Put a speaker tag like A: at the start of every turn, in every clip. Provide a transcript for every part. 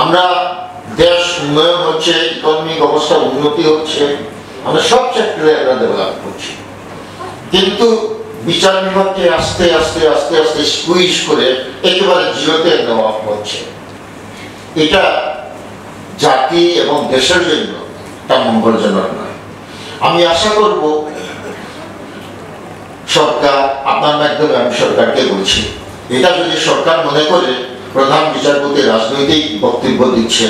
A: আমরা দেশ উন্নয়ন হচ্ছে ইকোনমিক অবস্থা উন্নতি হচ্ছে, আমরা সব সেক্টরে আমরা ডেভেলপ করছি। কিন্তু বিচার বিভাগকে আস্তে আস্তে আস্তে আস্তে স্কুইজ করে একেবারে জিরোতে নেওয়া হচ্ছে। এটা জাতি এবং দেশের জন্য তা মঙ্গলজনক নয়। আমি আশা করব, সরকার, আপনার মাধ্যমে আমি সরকারকে বলছি, এটা যদি সরকার মনে করে প্রধান বিচারপতি রাজনৈতিক বক্তব্য দিচ্ছে।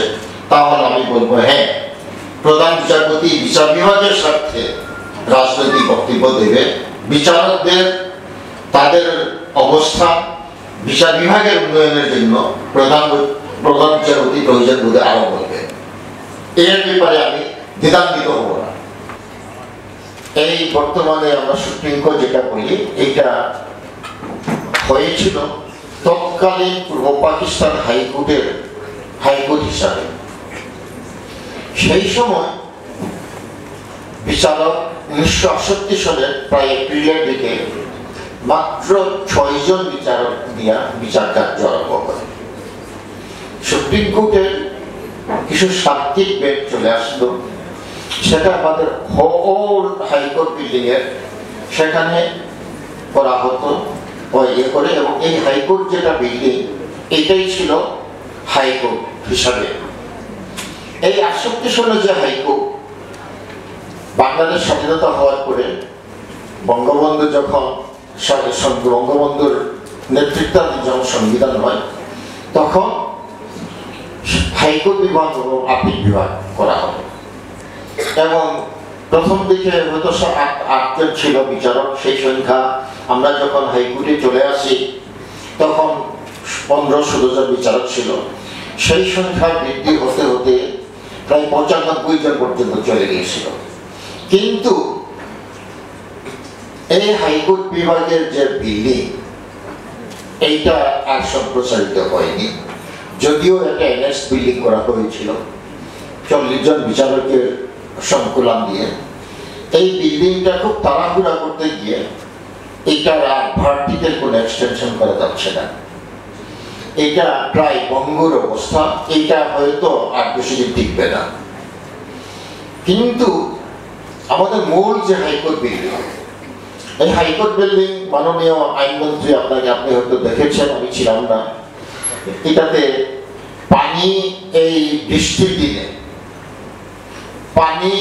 A: তাহলে আমি বলব হ্যাঁ প্রধান বিচারপতি বিচার বিভাগের স্বার্থে রাজনৈতিক বক্তব্য দেবে। বিচারকদের, তাদের অবস্থান বিচার বিভাগের উন্নয়নের জন্য প্রধান প্রধান বিচারপতি প্রয়োজন বোধে আরও বলবে। এর ব্যাপারে আমি দ্বিধান্বিত হব না। এই বর্তমানে আমরা সুপ্রিম কোর্ট যেটা বলি এটা হয়েছিল। তৎকালীন পূর্ব পাকিস্তান হাইকোর্টের হাইকোর্ট হিসাবে। সেই সময় বিচারক উনিশশো আটষট্টি সালের প্রায় এপ্রিলের দিকে মাত্র ছয়জন বিচারক দিয়া বিচার কার্য আরম্ভ করে। সুপ্রিম কোর্টের কিছু সাত্বিক বেড চলে আসলো। সেটা আমাদের হোল হাইকোর্ট বিল্ডিং এর সেখানে করা হতো। ইয়ে করে এবং এই হাইকোর্ট যেটা বিল্ডিং, এটাই ছিল হাইকোর্ট হিসাবে। এই আটষট্টি সালে যে হাইকোর্ট, বাংলাদেশ স্বাধীনতা হওয়ার পরে বঙ্গবন্ধু যখন বঙ্গবন্ধুর নেতৃত্বাধীন যখন সংবিধান হয়, তখন হাইকোর্ট বিভাগ এবং আপিল বিভাগ করা হবে এবং প্রথম দিকে হয়তো আটজন ছিল বিচারক, সেই সংখ্যা আমরা যখন হাইকোর্টে চলে আসি, তখন পনেরো ষোলো জন বিচারক ছিল। সেই সংখ্যা বৃদ্ধি হতে হতে প্রায় পঁচানব্বই জন পর্যন্ত চলে গিয়েছিল। কিন্তু এই হাইকোর্ট বিভাগের যে বিল্ডিং এইটা আর সম্প্রসারিত হয়নি। যদিও এটা এনএস বিল্ডিং করা হয়েছিল, চল্লিশ জন বিচারকের সংকুলান দিয়ে। এই বিল্ডিংটা খুব তাড়াহুড়া করতে গিয়ে এটার আর ভার্টিক্যাল কোনো এক্সটেনশন করা যাচ্ছে না। এটা প্রায় ভঙ্গুর অবস্থা, এটা হয়তো আর বেশি দিন টিকবে না। কিন্তু আমাদের মূল যে হাইকোর্ট বিল্ডিং, এই হাইকোর্ট বিল্ডিং মাননীয় আইনমন্ত্রী আপনাকে, আপনি হয়তো দেখেছেন, আমি ছিলাম না। এটাতে পানি এই বৃষ্টির দিনে, পানি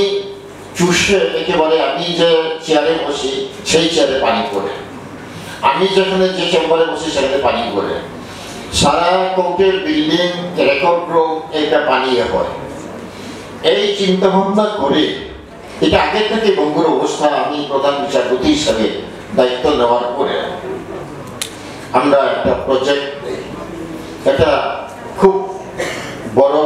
A: চুষে একেবারে আমি যে চেয়ারে বসি, সেই চেয়ারে পানি পড়ে। আমি যেখানে যে চেম্বারে বসি, সেখানে পানি পড়ে। সারা কোর্টের বিল্ডিং, রেকর্ড রুম এটা পানি হয়। এই চিন্তা ভাবনা করে, এটা আগে থেকে বঙ্গুর অবস্থা আমি প্রধান বিচারপতি হিসাবে দায়িত্ব নেওয়ার পরে আমরা একটা প্রজেক্ট এটা খুব বড়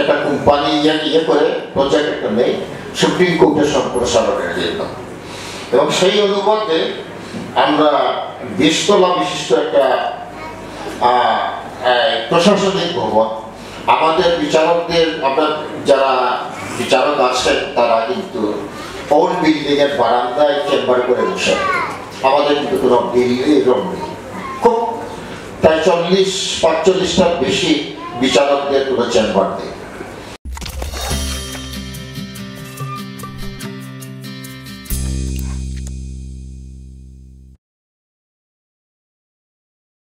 A: একটা কোম্পানি ইয়ে ইয়ে করে প্রজেক্ট একটা নেই। সুপ্রিম কোর্টের সম্প্রসারণের জন্য। এবং সেই অনুপাতে আমরা বিশতলা বিশিষ্ট একটা প্রশাসনিক ভবন। আমাদের বিচারকদের, আমরা যারা বিচারক আছেন, তারা কিন্তু ওল্ড বিল্ডিং এর বারান্দায় চেম্বার করে বসে। আমাদের কিন্তু কোনো বিল্ডিং রুম নেই। খুব প্রায় চল্লিশ, পাঁচচল্লিশটার বেশি বিচারকদের কোনো চেম্বার নেই।